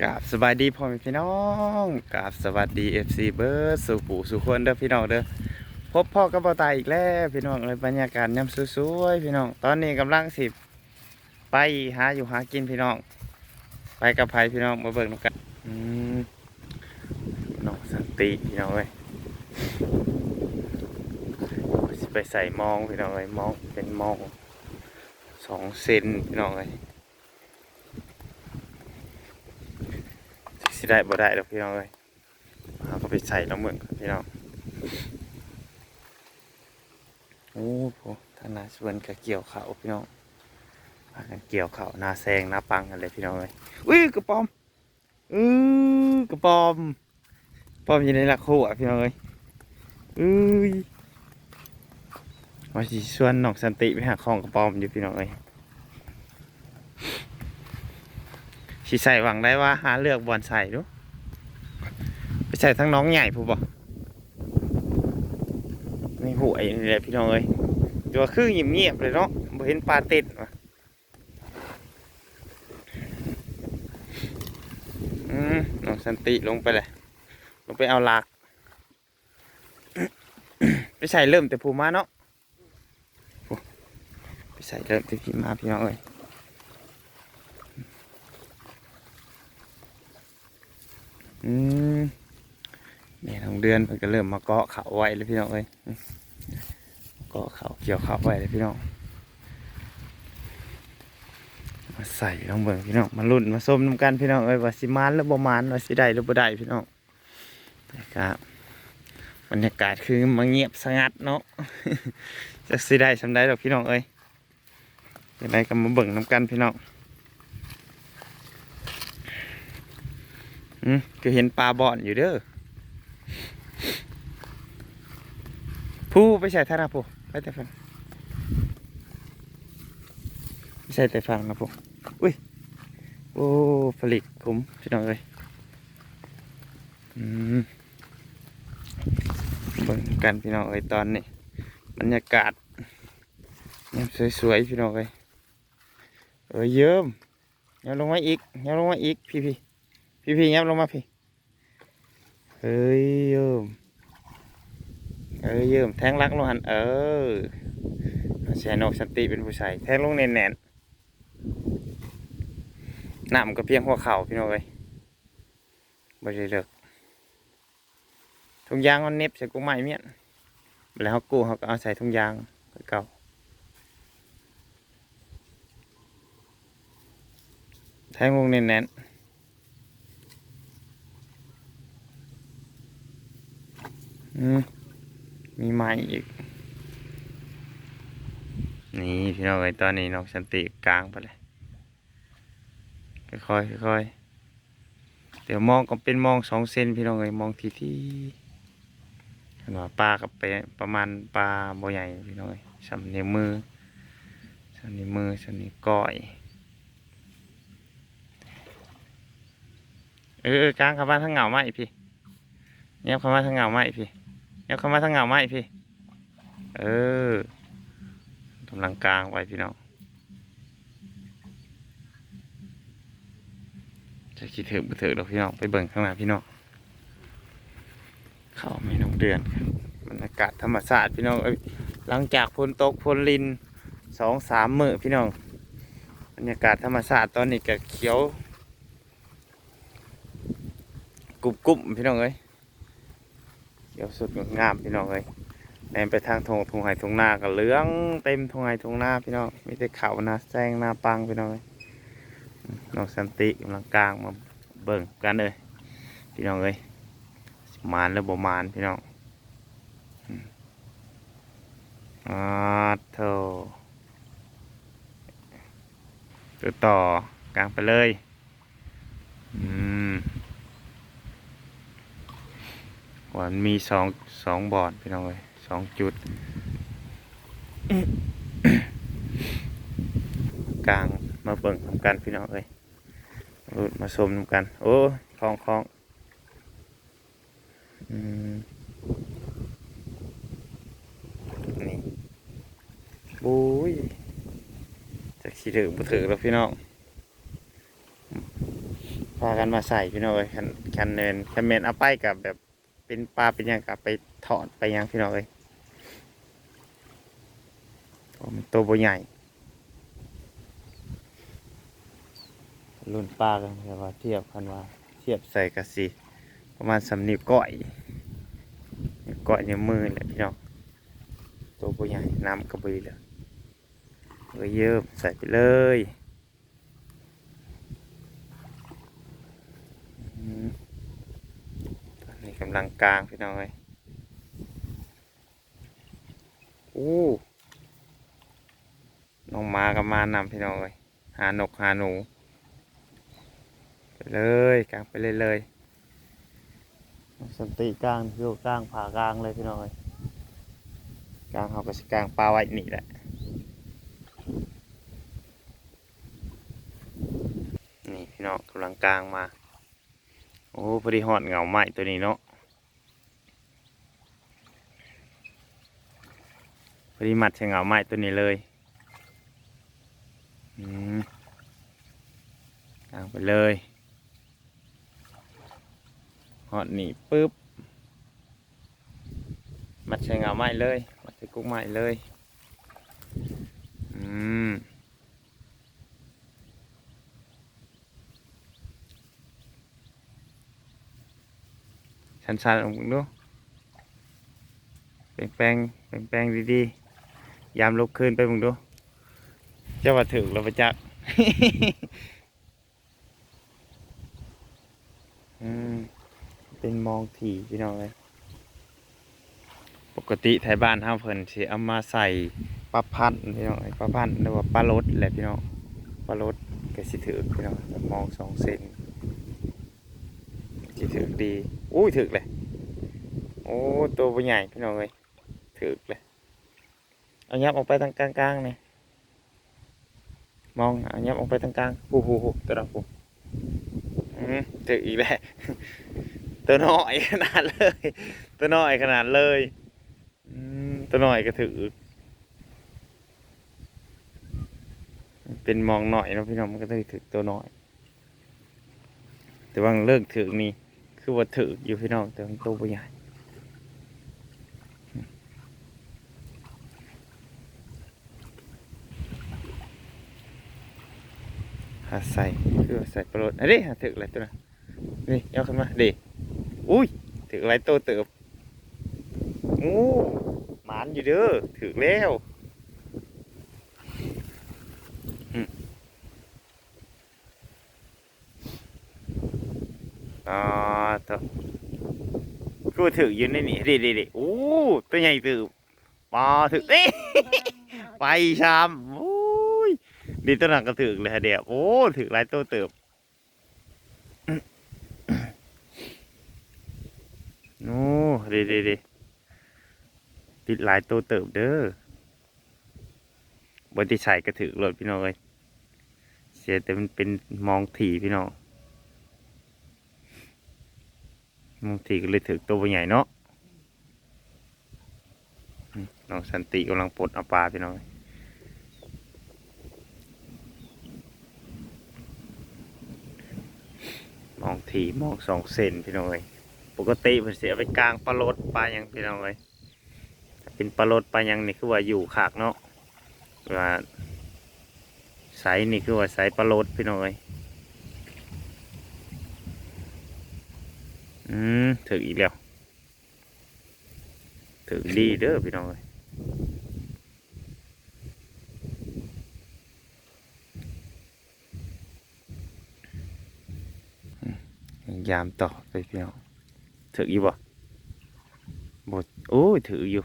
กราบสบายดีพ่อแม่พี่น้องกราบสวัสดีเอฟซีเบิร์ดสุปูสุคนเด้อพี่น้องเด้อพบพ่อกับพ่อตายอีกแล้วพี่น้องเลยบรรยากาศยามสวยๆพี่น้อง ตอนนี้กำลังสิบไปหาอยู่หากินพี่น้อง ไปกับไผพี่น้องมาเบิ่งกันอืมน้องสันติพี่น้องเลยไปใส่มองพี่น้องเลยมองเป็นมองสองเซนพี่น้องเลย ได้บ่ได้ดอกพี่น้องเอ้ยเอาก็ไปใส่แล้วเหมือนกันพี่น้องโอ้โหท่านนาชวนกับเกี่ยวเขาวพี่น้องพากันเกี่ยวเขาวหนาแซงหนาปังกันเลยพี่น้องเอ้ยอุ้ยกระปอมอือกระปอมปอมอยู่ในหลักคู่อะพี่น้องเอ้ยอุ้ยว่าสิชวนน้องสันติไปหาของกระปอมอยู่พี่น้องเอ้ย สิใส่หวังได้ว่าหาเลือกบอลใส่ดูไปใส่ทั้งน้องใหญ่ผู้บ่นี่หวยนี่แหละพี่น้องเอ้ยตัวคือเงียบเลยเนาะบ่เห็นปลาติดว่ะอืมน้องสันติลงไปเลยลงไปเอาหลักไปใส่เริ่มแต่ผู้มาเนาะโอ้ไปใส่เริ่มแต่พี่มาพี่น้องเอ้ย อืมแม่ทองเดือนเพิ่นก็เริ่มมาเกาะเขาไว้เลยพี่น้องเอ้ยเกาะเขาเกี่ยวเขาไว้เลยพี่น้องมาใส่ลองเบิ่งพี่น้องมาลุ้นมาส้มน้ำกันพี่น้องเอ้ยว่าสิมานหรือบ่มานว่าสิได้หรือบ่ได้พี่น้องแต่ก็บรรยากาศคือมาเงียบสงัดเนาะจะสิได้สำได้ดอกพี่น้องเอ้ยยังไงก็มาเบิ่งน้ำกันพี่น้อง อืมก็เห็นปลาบ่อนอยู่เด้อผู้ไปใส่ท่านะผู้ไปแต่ฟังไปใส่แต่ฟังนะผู้อุ้ย โอ้ผลิตคุ้มพี่น้องเอ้ยอืมเบิ่งกันพี่น้องเอ้ยตอนนี้บรรยากาศยังสวยๆพี่น้องเอ้ยเอ้ยเยิ้มยังลงมาอีกยังลงมาอีกพี่พี่ๆ พี่พี่ยับลงมาพี่เฮ้ยเยิ่มเอ้ยเยิ่มแทงรักลงหันเออแชนกสันติเป็นผู้ชายแทงลงแน่นแน่นๆน้ำก็เพียงหัวเข่าพี่น้องเอ้ยบริเลิกทุงยางมันเน็บใส่กุ้งไม้เมียนแล้วเขากู้เขาก็เอาใส่ทุงยางเก่าแทงลงแน่นๆอืมมีไม้ อีก นี่พี่น้องเอ้ตอนนี้น้องสันติกลางไปเลยค่อยๆค่อยๆเดี๋ยวมองก็เป็นมองสองเซนพี่น้องเอ้มองทีที่หนว่าปลากับไปประมาณปลาบ่ใหญ่พี่น้องเอ้สำนิ้วมือสำนิ้วมือสำนิ้วก้อยเออกลางเข้ามาทั้งเหงาไม้พี่เงียบเข้ามาทั้งเหงาไม้พี่เดี๋ยวเข้ามาทางเหงาไหมพี่ เออกำลังกลางไว้พี่น้องจะคิดถึงไปถึงเราพี่น้องไปเบิ่งข้างหน้าพี่น้องเข้าไม่น้องเดือนบรรยากาศธรรมศาตร์พี่น้องหลังจากฝนตกฝนลินสองสามมือพี่น้องบรรยากาศธรรมศาตร์ตอนนี้ก็เขียวกรุบกรุบพี่น้องเอ้ยเขียวสุดงามพี่น้องเลย แนมไปทางทงทงไห่ทงนาก็เหลืองเต็มทงไห่ทงนาพี่น้องมีแต่เขานาแซงนาปังพี่น้องเลยน้องสันติกำลังกลางมาเบิ่งกันเลยพี่น้องเลยมานแล้วบ่มานพี่น้องอืมอาโถตัวต่อกลางไปเลยอืมว่ามันมีสองสองบอดพี่น้องเลย สองจุด กลางมาเบิ่งทำกันพี่น้องเลยเอามาชมทำกัน โอ้คลองคลองอืมนี่บุ้ยจะขี่ถือบุถือแล้วพี่น้องพากันมาใส่พี่น้องเอ้ยคันคันเนินคันเมนเอาไปกับแบบเป็นปลาเป็นหยังกับไปถอดไปหยังพี่น้องเอ้ยโอ้ มันตัวบ่ใหญ่รุ่นปลากันแต่ว่าเทียบกันว่า เทียบใส่กะสิประมาณสำนิวก้อยก้อยในมือแหละพี่น้องตัวบ่ใหญ่น้ำกระบือเลยเลยเยิ้มใส่ไปเลยนี่กำลังกลางพี่น้องเลยอู้ น้องมากับมานำพี่น้องเลยหานกหาหนูไปเลยกลางไปเลยเลยสันติกลางโยกกลางผ่ากลางเลยพี่น้องเลยกลางเขาก็สิกลางปลาไว้นี่แหละนี่พี่น้องกำลังกลางมา โอ้พอดีหอดเหงาใหม่ตัวนี้เนาะพอดีมัดใช้เหงาใหม่ตัวนี้เลย อืมกลางไปเลยหอดหนีปุ๊บ มัดใช้เงาไม้เลย มัดใช้กุ้งไม้เลย อืมชันชันๆลงมึงดูแปลงแปลงแปลงๆดีๆ ยามลุกขึ้นไปมึงดู จ้าว่าถึงแล้วประจักอืมเป็นมองถี่พี่น้องเลยปกติไทยบ้านห้าเพิ่นสิเอามาใส่ปลาพันธุ์พี่น้องไอ้ปลาพันธุ์หรือว่าปลารดแหละพี่น้องปลารดก็สิถือพี่น้องแบบมองสองเซนสิถือดีอุ้ยถือเลยโอ้ตัวบ่ใหญ่พี่น้องเลยถือเลยเอายับออกไปทางกลางๆนี่ มองเอายับออกไปทางกลางหูหูหูตัวเราหูอืมถืออีกแล้วตัวน้อยขนาดเลย ตัวน้อยขนาดเลยตัวน้อยก็ถือ เป็นมองหน่อยนะพี่น้องมันก็ต้ถือตัวน้อย แต่ว่าเลิกถือนี่คือว่าถืออยู่พี่น้องแต่มันตัวใหญ่หาใส่คือว่าใส่ปลาโรดอันนี้หาถืออะไรตัวน่ะนี่เอาขึ้นมาดิอุ้ยถืออะไรโตเติบโอ้หมานอยู่เด้อถือแล้วอืมอ่าตัวกูถืออยู่ในนี่ดิดิดิโอ้ตัวใหญ่ตืบปลาถือเอ๊ะไปชามโอ้ย ดีตัวหนักก็ถือเลยฮะเดียวโอ้ถือไรโตเติบโอ้ดีดีดีติดหลายตัวเติบเด้อบนที่ใส่กระถือรถพี่น้องเลยเสียแต่มันเป็นมองถี่พี่น้องมองถี่ก็เลยถือตัวใหญ่เนาะน้องสันติกำลังปลดเอาปลาพี่น้องเอ้ย มองถี่มองสองเซนพี่น้องเลยปกติมันเสียไปกลางปลาโลดปลาหยังพี่น้องเลยเป็นปลาโลดปลาหยังนี่คือว่าอยู่ขากเนาะว่าไซส์นี่คือว่าไซส์ปลาโลดพี่น้องเลยอืมถึงอีกแล้วถึงดีเด้อพี่น้องเลยอืม ยามต่อไปพี่น้องถืออยู่บ่บดโอ้ยถืออยู่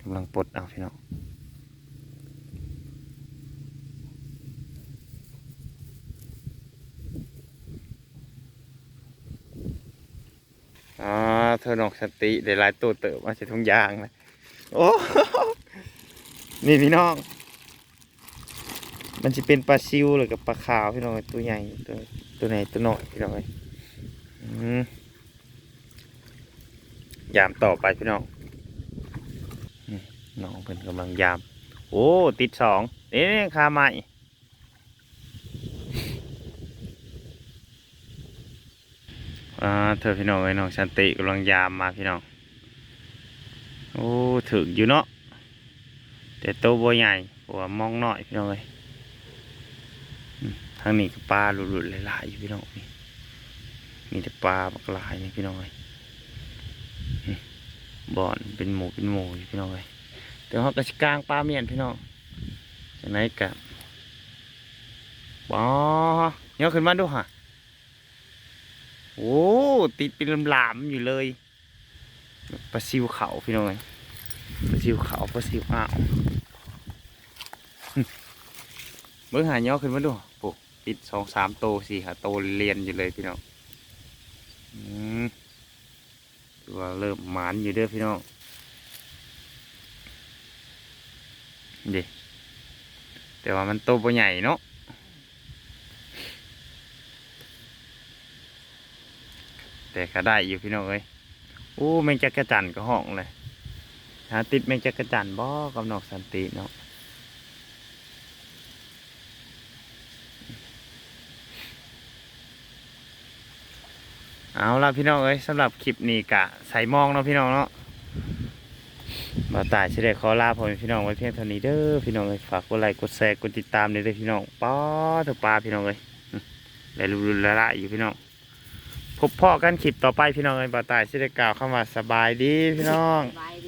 กำลังปลดเอาพี่น้องอ่าเธอนองสติได้หลายตัวเติบมาใส่ทุงยางนะโอ้ นี่พี่น้อง มันจะเป็นปลาซิวหรือกับปลาขาวพี่น้องตัวใหญ่ตัวตัวไหนตัวหน่อยพี่น้องยามต่อไปพี่น้องน้องเป็นกำลังยาม โอ้ติดสองนี่คาใหม่อเธอพี่น้องไอ้น้องชันติกำลังยามมาพี่น้องโอ้ถึงอยู่เนาะแต่โตบัวใหญ่หัวมองหน่อยพี่น้องเลย ทางนี้ก็ปลาหลุดๆหลายๆอยู่พี่น้องนี่มีแต่ปลาบักหลายนี่พี่น้องเอ้ยบ่อนเป็นหมูเป็นหมูอยู่พี่น้องเอ้ยแต่เขาก็สิกลางปลาเมียนพี่น้องจังไหนกะบ่เนาะขึ้นมาดูฮะโอ้ติดเป็นลามๆอยู่เลยปลาซิวเขาพี่น้องเอ้ยปลาซิวเขาปลาซิวอ่าวเบิ่งหาย่อขึ้นมาดู ติดสองสามโตสี่หาโตเรียนอยู่เลยพี่น้องอืมถือว่าเริ่มหมานอยู่เด้อพี่น้องเด็แต่ว่ามันโตบ่ใหญ่เนาะแต่ก็ได้อยู่พี่น้องเอ้ยโอ้แมงจักระจันก็ห้องเลยหาติดแมงจักระจันบ่กับนอกสันติเนาะ เอาละพี่น้องเอ้ยสำหรับคลิปนี้กะใส่มองเนาะพี่น้องเนาะบ่าวตายสิได้ขอลาพ่อแม่พี่น้องไว้เพียงเท่านี้เด้อพี่น้องเอ้ยฝากกดไลค์กดแชร์กดติดตามเด้อพี่น้องป้อถูกปลาพี่น้องเอ้ยและรุนละละอยู่พี่น้องพบพ่อกันคลิปต่อไปพี่น้องเอ้ยบ่าวตายสิได้กล่าวคำว่าสบายดีพี่น้อง สบายดี